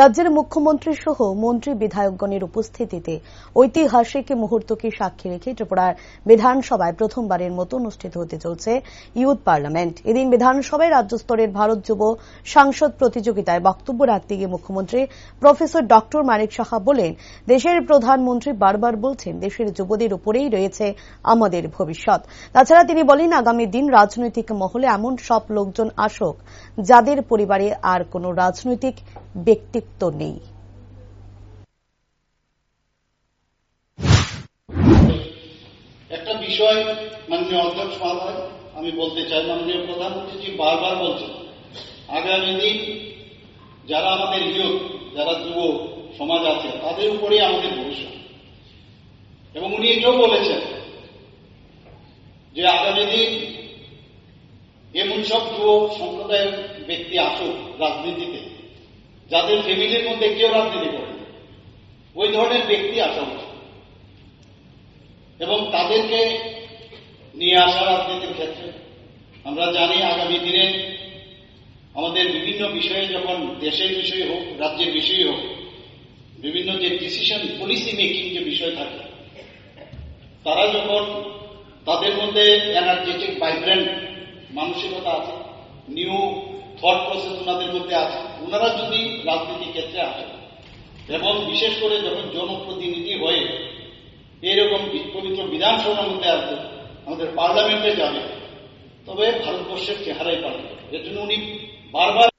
রাজ্যের মুখ্যমন্ত্রী সহ মন্ত্রী বিধায়কগণের উপস্থিতিতে ঐতিহাসিক মুহূর্তকে সাক্ষী রেখে ত্রিপুরার বিধানসভায় প্রথমবারের মতো অনুষ্ঠিত হতে চলছে ইউথ পার্লামেন্ট। এদিন বিধানসভায় রাজ্য স্তরের ভারত যুব সাংসদ প্রতিযোগিতায় বক্তব্য রাখতে গিয়ে মুখ্যমন্ত্রী প্রফেসর ডক্টর মানিক সাহা বলেন, দেশের প্রধানমন্ত্রী বারবার বলছেন দেশের যুবদের উপরেই রয়েছে আমাদের ভবিষ্যৎ। তাছাড়া তিনি বলেন, আগামী দিন রাজনৈতিক মহলে এমন সব লোকজন আসুক যাদের পরিবারে আর কোনো রাজনৈতিক ব্যক্তিত্ব নেই। একটা বিষয় মাননীয় অধ্যক্ষ মহোদয় আমি বলতে চাই মাননীয় প্রধানমন্ত্রীজি বারবার বলছেন, আগামী দিন যারা আমাদের ইয়ুথ যারা যুব সমাজ আছে, তাদের উপরেই আমাদের ভবিষ্যৎ এবং উনি এটাও বলেছেন যে আগামী দিন এমন সব যুব সম্প্রদায়ের ব্যক্তি আসুক রাজনীতিতে যাদের ফ্যামিলির মধ্যে কেউ রাজনীতি করে ওই ধরনের ব্যক্তি আসা উচিত এবং তাদেরকে নিয়ে আসা রাজনীতির ক্ষেত্রে আমরা জানি আগামী দিনে আমাদের বিভিন্ন বিষয়ে যখন দেশের বিষয়ে হোক, রাজ্যের বিষয়ে হোক, বিভিন্ন যে ডিসিশন পলিসি মেকিং যে বিষয় থাকে, তারা যখন তাদের মধ্যে এনার্জেটিক ভাইব্রেন্ট মানসিকতা আছে নিউ থট প্রসেস ওনাদের মধ্যে আছে। ওনারা যদি রাজনীতির ক্ষেত্রে আসেন, এবং বিশেষ করে যখন জনপ্রতিনিধি হয়ে এরকম পবিত্র বিধানসভার মধ্যে আসবে, আমাদের পার্লামেন্টে যাবে, তবে ভারতবর্ষের চেহারাই পাল্টে এর জন্য উনি বারবার